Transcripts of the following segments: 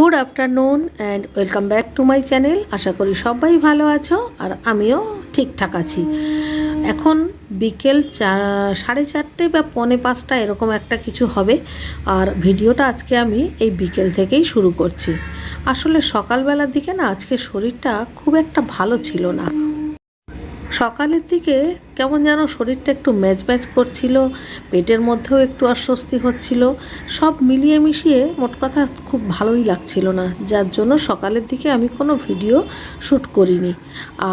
Good afternoon and welcome back to my channel. আশা করি সবাই ভালো আছো আর আমিও ঠিকঠাক আছি। এখন বিকেল চা সাড়ে চারটে বা পৌনে পাঁচটা এরকম একটা কিছু হবে। আর ভিডিওটা আজকে আমি এই বিকেল থেকেই শুরু করছি। আসলে সকালবেলার দিকে না, আজকে শরীরটা খুব একটা ভালো ছিল না। সকালের দিকে কেমন যেন শরীরটা একটু ম্যাচ ম্যাচ করছিল, পেটের মধ্যেও একটু অস্বস্তি হচ্ছিল, সব মিলিয়ে মিশিয়ে মোট কথা খুব ভালোই লাগছিল না, যার জন্য সকালের দিকে আমি কোনো ভিডিও শ্যুট করিনি।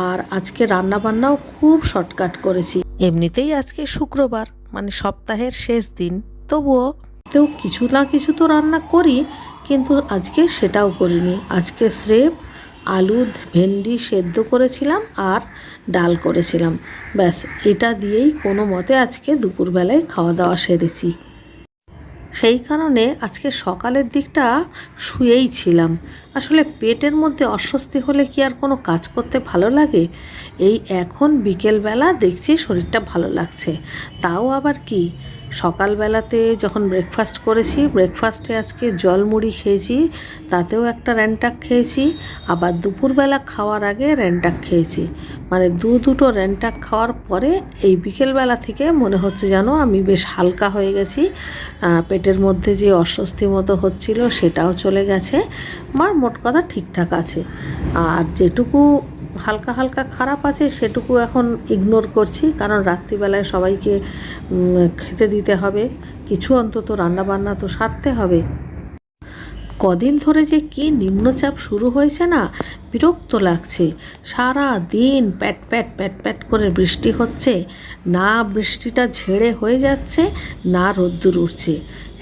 আর আজকে রান্না বান্নাও খুব শর্টকাট করেছি। এমনিতেই আজকে শুক্রবার মানে সপ্তাহের শেষ দিন, তবুও তো কিছু না কিছু তো রান্না করি, কিন্তু আজকে সেটাও করিনি। আজকে স্রেফ আলু, ভেন্ডি সেদ্ধ করেছিলাম আর ডাল করেছিলাম। ব্যাস, এটা দিয়েই কোনো মতে আজকে দুপুরবেলায় খাওয়া দাওয়া সেরেছি। সেই কারণে আজকে সকালের দিকটা শুয়েই ছিলাম। আসলে পেটের মধ্যে অস্বস্তি হলে কি আর কোনো কাজ করতে ভালো লাগে? এই এখন বিকেলবেলা দেখছি শরীরটা ভালো লাগছে। তাও আবার কি? সকালবেলাতে যখন ব্রেকফাস্ট করেছি ব্রেকফাস্টে আজকে জল মুড়ি খেয়েছি, তাতেও একটা র্যান্টাক খেয়েছি, আবার দুপুরবেলা খাওয়ার আগে র্যান্টাক খেয়েছি। মানে দু দুটো র্যান্টাক খাওয়ার পরে এই বিকেলবেলা থেকে মনে হচ্ছে যেন আমি বেশ হালকা হয়ে গেছি। পেটের মধ্যে যে অস্বস্তি মতো হচ্ছিল সেটাও চলে গেছে। আমার মোট কথা ঠিকঠাক আছে। আর যেটুকু হালকা হালকা খারাপ আছে সেটুকু এখন ইগনোর করছি, কারণ রাত্রিবেলায় সবাইকে খেতে দিতে হবে, কিছু অন্তত রান্নাবান্না তো সারতে হবে। কদিন ধরে যে কি নিম্নচাপ শুরু হয়েছে না বিরক্ত লাগছে। সারা দিন প্যাট প্যাট প্যাট প্যাট করে বৃষ্টি হচ্ছে। না বৃষ্টিটা ঝেড়ে হয়ে যাচ্ছে, না রোদ্দুর উঠছে।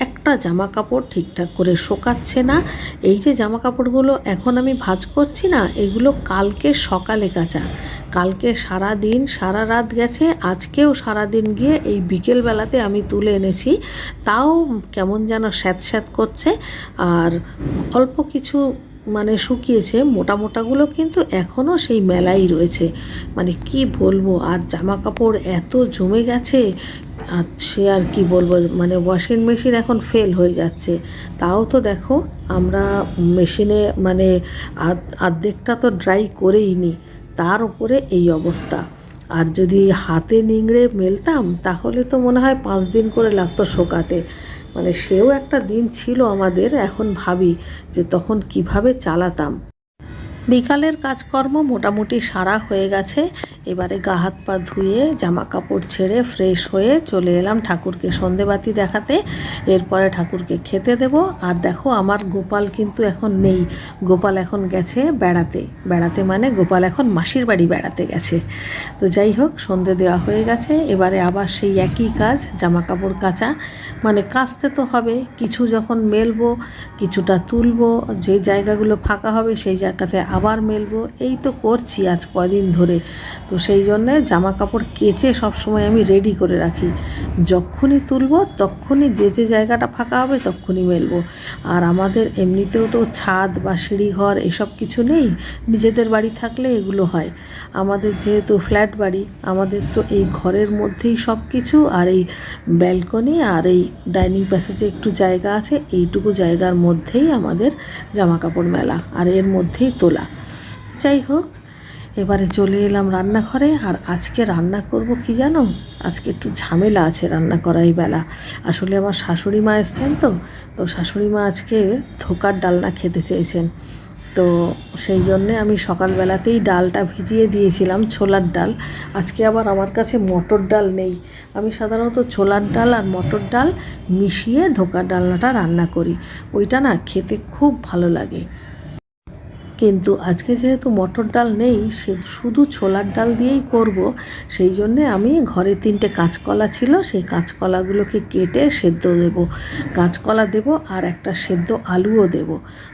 একটা জামা কাপড় ঠিকঠাক করে শোকাচ্ছে না। এই যে জামা কাপড়গুলো এখন আমি ভাঁজ করছি না, এগুলো কালকে সকালে কাচা। কালকে সারা দিন, সারা রাত গেছে, আজকেও সারা দিন গিয়ে এই বিকেলবেলাতে আমি তুলে এনেছি। তাও কেমন যেন স্যাঁত স্যাঁত করছে। আর অল্প কিছু মানে শুকিয়েছে মোটা মোটাগুলো কিন্তু এখনও সেই মেলাই রয়েছে। মানে কি বলব, আর জামা কাপড় এত জমে গেছে, আর সে আর কি বলব মানে ওয়াশিং মেশিন এখন ফেল হয়ে যাচ্ছে। তাও তো দেখো, আমরা মেশিনে মানে অর্ধেকটা তো ড্রাই করেই নি, তার উপরে এই অবস্থা। আর যদি হাতে নিংড়ে মেলতাম, তাহলে তো মনে হয় পাঁচ দিন করে লাগতো শোকাতে। মানে সেও একটা দিন ছিল আমাদের এখন ভাবি যে তখন কীভাবে চালাতাম। বিকালের কাজকর্ম মোটামুটি সারা হয়ে গেছে। এবারে গা হাত পা ধুয়ে জামা কাপড় ছেড়ে ফ্রেশ হয়ে চলে এলাম ঠাকুরকে সন্ধেবাতি দেখাতে। এরপরে ঠাকুরকে খেতে দেব। আর দেখো, আমার গোপাল কিন্তু এখন নেই। গোপাল এখন গেছে বেড়াতে। বেড়াতে মানে গোপাল এখন মাসির বাড়ি বেড়াতে গেছে। তো যাই হোক, সন্ধে দেওয়া হয়ে গেছে। এবারে আবার সেই একই কাজ জামা কাপড় কাচা। মানে কাচতে তো হবে। কিছু যখন মেলবো, কিছুটা তুলবো, যে জায়গাগুলো ফাঁকা হবে সেই জায়গাতে আবার মেলবো? এই তো করছি আজ কদিন ধরে। তো সেই জন্যে জামা কাপড় কেচে সবসময় আমি রেডি করে রাখি। যখনই তুলবো, তখনই যে যে জায়গাটা ফাঁকা হবে তখনই মেলবো। আর আমাদের এমনিতেও তো ছাদ বা সিঁড়িঘর এসব কিছু নেই, নিজেদের বাড়ি থাকলে এগুলো হয়। আমাদের যেহেতু ফ্ল্যাট বাড়ি, আমাদের তো এই ঘরের মধ্যেই সব কিছু আর এই ব্যালকনি আর এই ডাইনিং প্যাসেজে একটু জায়গা আছে, এইটুকু জায়গার মধ্যেই আমাদের জামা কাপড় মেলা। আর এর মধ্যেই তোলা। যাই হোক, এবারে চলে এলাম রান্নাঘরে। আর আজকে রান্না করব কি জানো? আজকে একটু ঝামেলা আছে রান্না করাই বেলা। আসলে আমার শাশুড়ি মা এসছেন তো তো শাশুড়ি মা আজকে ধোকার ডালনা খেতে চেয়েছেন। তো সেই জন্যে আমি সকালবেলাতেই ডালটা ভিজিয়ে দিয়েছিলাম, ছোলার ডাল। আজকে আবার আমার কাছে মটর ডাল নেই। আমি সাধারণত ছোলার ডাল আর মটর ডাল মিশিয়ে ধোকার ডালনাটা রান্না করি। ওইটা না খেতে খুব ভালো লাগে। কিন্তু আজকে যেহেতু মটর ডাল নেই, সে শুধু ছোলার ডাল দিয়েই করব। সেই জন্যে আমি ঘরে তিনটে কাঁচকলা ছিল, সেই কাঁচকলাগুলোকে কেটে সেদ্ধ দেব। কাঁচকলা দেব আর একটা সেদ্ধ আলুও দেব।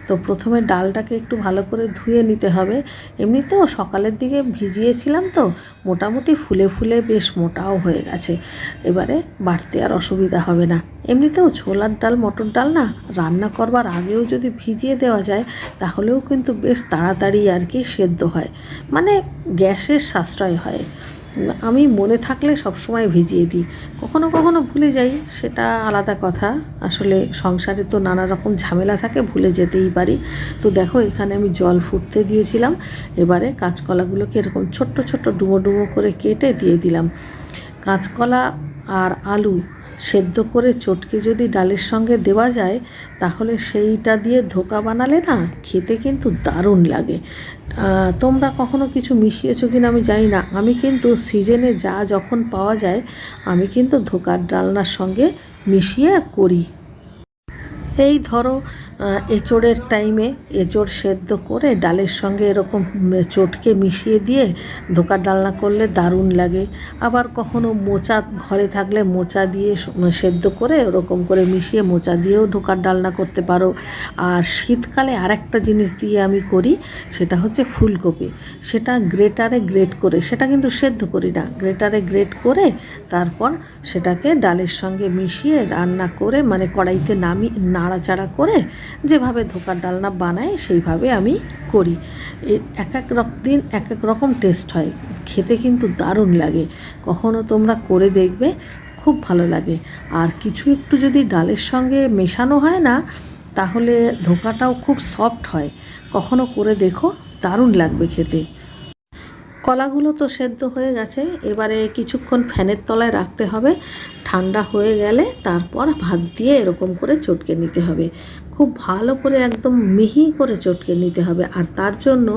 তো প্রথমে ডালটাকে একটু ভালো করে ধুয়ে নিতে হবে। এমনিতেও সকালের দিকে ভিজিয়েছিলাম তো মোটামুটি ফুলে ফুলে বেশ মোটাও হয়ে গেছে। এবারে বাড়তে আর অসুবিধা হবে না। এমনিতেও ছোলার ডাল, মটর ডাল না রান্না করবার আগেও যদি ভিজিয়ে দেওয়া যায়, তাহলেও কিন্তু বেশ তাড়াতাড়ি আর কি সেদ্ধ হয়। মানে গ্যাসের সাশ্রয় হয়। আমি মনে থাকলে সবসময় ভিজিয়ে দিই। কখনো কখনো ভুলে যাই, সেটা আলাদা কথা। আসলে সংসারে তো নানা রকম ঝামেলা থাকে, ভুলে যেতেই পারি। তো দেখো, এখানে আমি জল ফুটতে দিয়েছিলাম। এবারে কাঁচকলাগুলোকে এরকম ছোট্ট ছোট্ট ডুমো ডুমো করে কেটে দিয়ে দিলাম। কাঁচকলা আর আলু সেদ্ধ করে চটকে যদি ডালের সঙ্গে দেওয়া যায়, তাহলে সেইটা দিয়ে ধোকা বানালে না খেতে কিন্তু দারুণ লাগে। তোমরা কখনো কিছু মিশিয়েছো কিনা আমি জানি না। আমি কিন্তু সিজনে যা যখন পাওয়া যায়, আমি কিন্তু ধোকার ডালনার সঙ্গে মিশিয়ে করি। এই ধরো এঁচোড়ের টাইমে এঁচোড় সেদ্ধ করে ডালের সঙ্গে এরকম চটকে মিশিয়ে দিয়ে ধোকার ডালনা করলে দারুণ লাগে। আবার কখনো মোচা ঘরে থাকলে মোচা দিয়ে সেদ্ধ করে ওরকম করে মিশিয়ে মোচা দিয়েও ঢোকার ডালনা করতে পারো। আর শীতকালে আরেকটা জিনিস দিয়ে আমি করি, সেটা হচ্ছে ফুলকপি। সেটা গ্রেটারে গ্রেট করে, সেটা কিন্তু সেদ্ধ করি না। গ্রেটারে গ্রেট করে তারপর সেটাকে ডালের সঙ্গে মিশিয়ে রান্না করে মানে কড়াইতে নামি, নাড়াচাড়া করে যেভাবে ধোকার ডালনা বানায়, সেইভাবে আমি করি। এক এক রক, দিন এক এক রকম টেস্ট হয়। খেতে কিন্তু দারুণ লাগে। কখনো তোমরা করে দেখবে, খুব ভালো লাগে। আর কিছু একটু যদি ডালের সঙ্গে মেশানো হয় না, তাহলে ধোকাটাও খুব সফট হয়। কখনো করে দেখো, দারুণ লাগবে খেতে। কলাগুলো তো সেদ্ধ হয়ে গেছে। এবারে কিছুক্ষণ ফ্যানের তলায় রাখতে হবে। ঠান্ডা হয়ে গেলে তারপর ভাত দিয়ে এরকম করে চটকে নিতে হবে। খুব ভালো করে একদম মিহি করে চটকে নিতে হবে। আর তার জন্য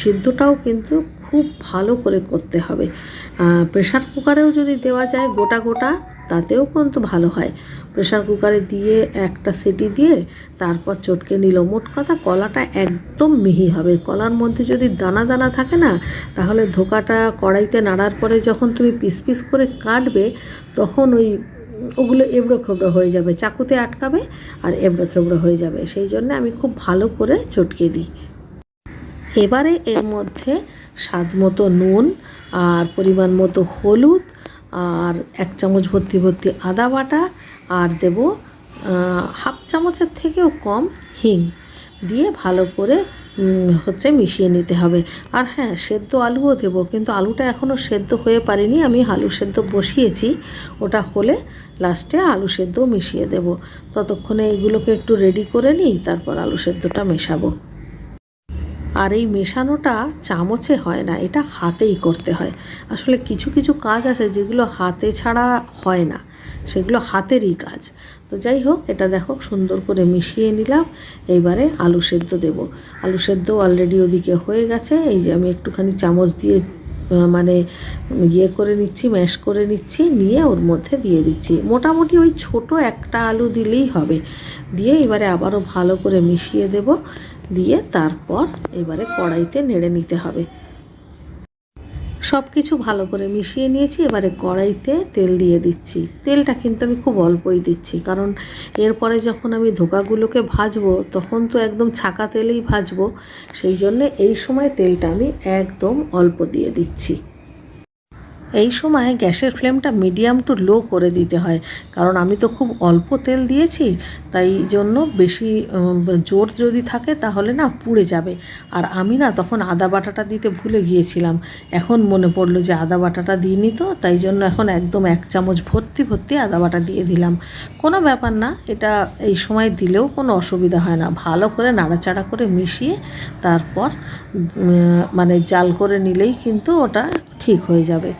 সিদ্ধটাও কিন্তু খুব ভালো করে করতে হবে। প্রেশার কুকারেও যদি দেওয়া যায় গোটা গোটা, তাতেও কিন্তু ভালো হয়। প্রেশার কুকারে দিয়ে একটা সিটি দিয়ে তারপর চটকে নিল। মোট কথা কলাটা একদম মিহি হবে। কলার মধ্যে যদি দানা দানা থাকে না, তাহলে ধোকাটা কড়াইতে নাড়ার পরে যখন তুমি পিস পিস করে কাটবে, তখন ওই ওগুলো এবড়ো খেবড়ো হয়ে যাবে, চাকুতে আটকাবে আর এবড়ো খেবড়ো হয়ে যাবে। সেই জন্য আমি খুব ভালো করে চটকে দিই। এবারে এর মধ্যে স্বাদ মতো নুন আর পরিমাণ মতো হলুদ আর এক চামচ ভর্তি ভর্তি আদা বাটা আর দেব হাফ চামচের থেকেও কম হিং দিয়ে ভালো করে হচ্ছে মিশিয়ে নিতে হবে। আর হ্যাঁ সেদ্ধ আলুও দেবো, কিন্তু আলুটা এখনও সেদ্ধ হয়ে পারেনি। আমি আলু সেদ্ধ বসিয়েছি, ওটা হলে লাস্টে আলু সেদ্ধ মিশিয়ে দেব। ততক্ষণে এইগুলোকে একটু রেডি করে নিই, তারপর আলু সেদ্ধটা মেশাবো। আর এই মেশানোটা চামচে হয় না, এটা হাতেই করতে হয়। আসলে কিছু কিছু কাজ আছে যেগুলো হাতে ছাড়া হয় না, সেগুলো হাতেরই কাজ। তো যাই হোক, এটা দেখো সুন্দর করে মিশিয়ে নিলাম। এইবারে আলু সেদ্ধ দেব। আলু সেদ্ধ অলরেডি ওদিকে হয়ে গেছে। এই যে আমি একটুখানি চামচ দিয়ে মানে ইয়ে করে নিচ্ছি ম্যাশ করে নিচ্ছি, নিয়ে ওর মধ্যে দিয়ে দিচ্ছি। মোটামুটি ওই ছোট একটা আলু দিলেই হবে। দিয়ে এবারে আবারও ভালো করে মিশিয়ে দেব। দিয়ে তারপর এবারে কড়াইতে নেড়ে নিতে হবে। সব কিছু ভালো করে মিশিয়ে নিয়েছি, এবারে কড়াইতে তেল দিয়ে দিচ্ছি। তেলটা কিন্তু আমি খুব অল্পই দিচ্ছি, কারণ এরপরে যখন আমি ধোকাগুলোকে ভাজবো, তখন তো একদম ছাকা তেলেই ভাজবো, সেই জন্যে এই সময় তেলটা আমি একদম অল্প দিয়ে দিচ্ছি। এই সময় গ্যাসের ফ্লেমটা মিডিয়াম টু লো করে দিতে হয়। কারণ আমি তো খুব অল্প তেল দিয়েছি, তাই জন্য বেশি জোর যদি থাকে তাহলে না পুড়ে যাবে। আর আমি না তখন আদা বাটাটা দিতে ভুলে গিয়েছিলাম। এখন মনে পড়ল যে আদা বাটাটা দিইনি তো, তাই জন্য এখন একদম এক চামচ ভর্তি ভর্তি আদা বাটা দিয়ে দিলাম। কোনো ব্যাপার না, এটা এই সময় দিলেও কোনো অসুবিধা হয় না। ভালো করে নাড়াচাড়া করে মিশিয়ে তারপর মানে জাল করে নিলেই কিন্তু ওটা ঠিক হয়ে যাবে।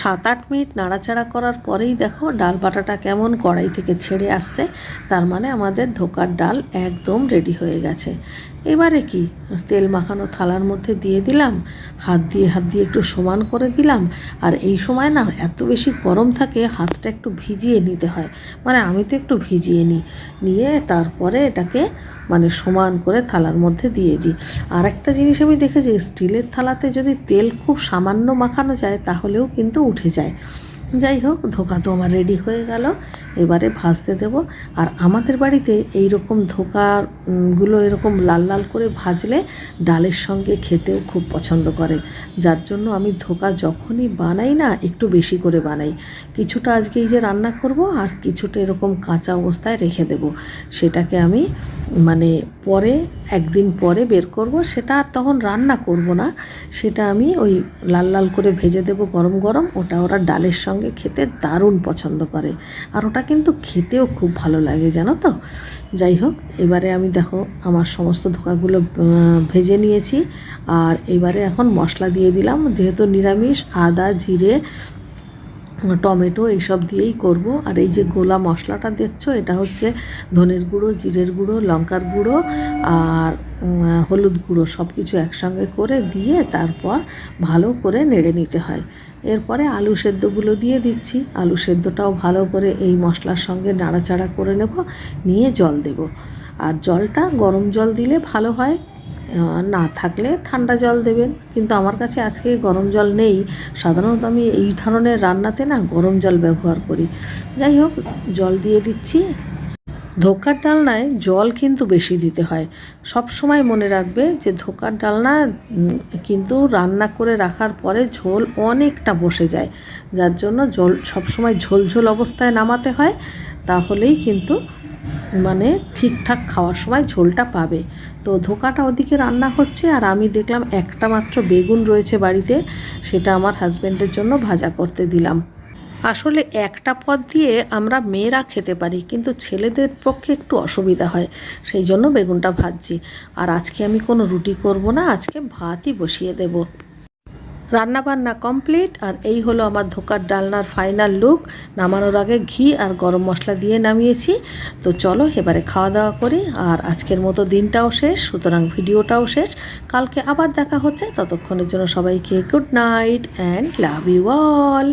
সাত আট মিনিট নাড়াচাড়া করার পরেই দেখো ডাল বাটাটা কেমন কড়াই থেকে ছেড়ে আসছে। তার মানে আমাদের ধোকার ডাল একদম রেডি হয়ে গেছে। এবারে কি? তেল মাখানো থালার মধ্যে দিয়ে দিলাম, হাত দিয়ে হাত দিয়ে একটু সমান করে দিলাম। আর এই সময় না এত বেশি গরম থাকে, হাতটা একটু ভিজিয়ে নিতে হয়। মানে আমি তো একটু ভিজিয়ে নিই। নিয়ে তারপরে এটাকে মানে সমান করে থালার মধ্যে দিয়ে দিই। আর একটা জিনিস আমি দেখেছি, স্টিলের থালাতে যদি তেল খুব সামান্য মাখানো যায়, তাহলেও কিন্তু উঠে যায়। যাই হোক, ধোকা তো আমার রেডি হয়ে গেল। এবারে ভাজতে দেব। আর আমাদের বাড়িতে এই রকম ধোকার উম, গুলো এরকম লাল লাল করে ভাজলে ডালের সঙ্গে খেতেও খুব পছন্দ করে। যার জন্য আমি ধোকা যখনই বানাই না একটু বেশি করে বানাই। কিছুটা আজকে এই যে রান্না করব আর কিছুটা এরকম কাঁচা অবস্থায় রেখে দেব। সেটাকে আমি মানে পরে একদিন পরে বের করব। সেটা আর তখন রান্না করব না। সেটা আমি ওই লাল লাল করে ভেজে দেব গরম গরম। ওটা ওরা ডালের সঙ্গে খেতে দারুণ পছন্দ করে। আর ওটা কিন্তু খেতেও খুব ভালো লাগে, জানো তো? যাই হোক, এবারে আমি দেখো আমার সমস্ত ধোকাগুলো ভেজে নিয়েছি। আর এবারে এখন মশলা দিয়ে দিলাম, যেহেতু নিরামিষ, আদা, জিরে, টমেটো এইসব দিয়েই করব। আর এই যে গোলা মশলাটা দেখছ, এটা হচ্ছে ধনের গুঁড়ো, জিরের গুঁড়ো, লঙ্কার গুঁড়ো আর হলুদ গুঁড়ো সব কিছু একসঙ্গে করে দিয়ে তারপর ভালো করে নেড়ে নিতে হয়। এরপরে আলু সেদ্ধগুলো দিয়ে দিচ্ছি। আলু সেদ্ধটাও ভালো করে এই মশলার সঙ্গে নাড়াচাড়া করে নেব, নিয়ে জল দেব। আর জলটা গরম জল দিলে ভালো হয় না থাকলে ঠান্ডা জল দেবেন। কিন্তু আমার কাছে আজকে গরম জল নেই। সাধারণত আমি এই ধরনের রান্নাতে না গরম জল ব্যবহার করি। যাই হোক, জল দিয়ে দিচ্ছি। ধোকার ডালনায় জল কিন্তু বেশি দিতে হয়। সব সময় মনে রাখবে যে ধোকার ডালনা কিন্তু রান্না করে রাখার পরে ঝোল অনেকটা বসে যায়। যার জন্য জল, সব সময় ঝোল ঝোল অবস্থায় নামাতে হয়। তাহলেই কিন্তু মানে ঠিকঠাক খাওয়ার সময় ঝোলটা পাবে। তো ধোকাটা ওদিকে রান্না হচ্ছে আর আমি দেখলাম একটা মাত্র বেগুন রয়েছে বাড়িতে। সেটা আমার হাজব্যান্ডের জন্য ভাজা করতে দিলাম। আসলে একটা পদ দিয়ে আমরা মেয়েরা খেতে পারি, কিন্তু ছেলেদের পক্ষে একটু অসুবিধা হয়, সেই জন্য বেগুনটা ভাজছি। আর আজকে আমি কোনো রুটি করব না, আজকে ভাতই বসিয়ে দেব। রান্না বান্না কমপ্লিট, আর এই হলো আমার ধোকার ডালনার ফাইনাল লুক। নামানোর আগে ঘি আর গরম মশলা দিয়ে নামিয়েছি। তো চলো এবারে খাওয়া দাওয়া করি, আর আজকের মতো দিনটাও শেষ, সুতরাং ভিডিওটাও শেষ। কালকে আবার দেখা হচ্ছে, ততক্ষণের জন্য সবাইকে good night, and love you all.